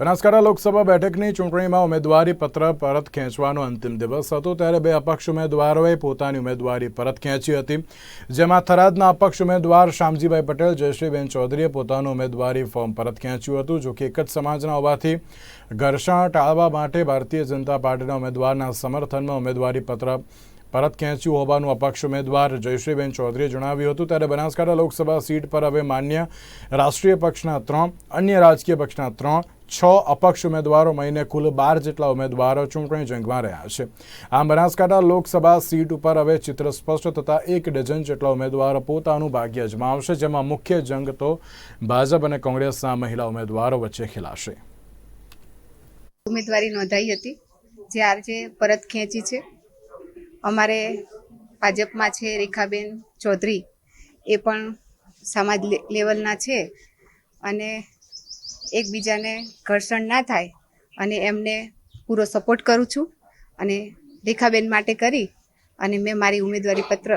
બનાસકાંઠા લોકસભા બેઠકની ચૂંટણીમાં ઉમેદવારી પત્ર પરત ખેંચવાનો અંતિમ દિવસ હતો ત્યારે બે અપક્ષ ઉમેદવારોએ પોતાની ઉમેદવારી પરત ખેંચી હતી. જેમાં થરાદના અપક્ષ ઉમેદવાર શામજીભાઈ પટેલ, જયશ્રીબેન ચૌધરીએ પોતાનું ઉમેદવારી ફોર્મ પરત ખેંચ્યું હતું જોકે એક જ સમાજના હોવાથી ઘર્ષણ ટાળવા માટે ભારતીય જનતા પાર્ટીના ઉમેદવારના સમર્થનમાં ઉમેદવારી પત્ર પરત ખેંચ્યું હોવાનું અપક્ષ ઉમેદવાર જયશ્રીબેન ચૌધરીએ જણાવ્યું હતું. ત્યારે બનાસકાંઠા લોકસભા સીટ પર હવે માન્ય રાષ્ટ્રીય પક્ષના ત્રણ, અન્ય રાજકીય પક્ષના ત્રણ, છ અપક્ષ ઉમેદવારો મહિને કુલ બાર જેટલા ઉમેદવારો ચૂંટણી જંગમાં રહ્યા છે. આમ બનાસકાંઠા લોકસભા સીટ ઉપર હવે ચિત્ર સ્પષ્ટ થતાં એક ડઝન જેટલા ઉમેદવારો પોતાનું ભાગ્ય અજમાવશે, જેમાં મુખ્ય જંગ તો ભાજપ અને કોંગ્રેસના મહિલા ઉમેદવારો વચ્ચે ખેલાશે. ઉમેદવારી નોંધાઈ હતી, જે આજે પરત ખેંચી છે. અમારે ભાજપમાં છે રેખાબેન ચૌધરી. એ પણ સમાજ લેવલના છે અને એકબીજાને ઘર્ષણ ના થાય અને એમને પૂરો સપોર્ટ કરું છું અને રેખાબેન માટે કરી અને મેં મારી ઉમેદવારી પત્ર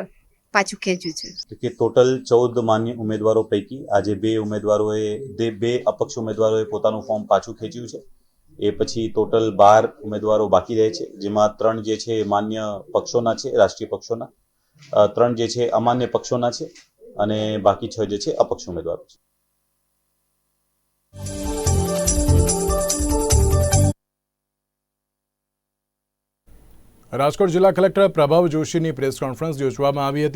પાછું ખેંચ્યું છે. કે ટોટલ ચૌદ માન્ય ઉમેદવારો પૈકી આજે બે ઉમેદવારોએ બે અપક્ષ ઉમેદવારોએ પોતાનું ફોર્મ પાછું ખેંચ્યું છે? એ પછી ટોટલ બાર ઉમેદવારો બાકી રહે છે. જેમાં ત્રણ જે છે માન્ય પક્ષોના છે, રાષ્ટ્રીય પક્ષોના. ત્રણ જે છે અમાન્ય પક્ષોના છે અને બાકી છ જે છે અપક્ષ ઉમેદવારો છે. રાજકોટ જિલ્લા કલેક્ટર પ્રભાવ જોશીની પ્રેસ કોન્ફરન્સ યોજવામાં આવી હતી.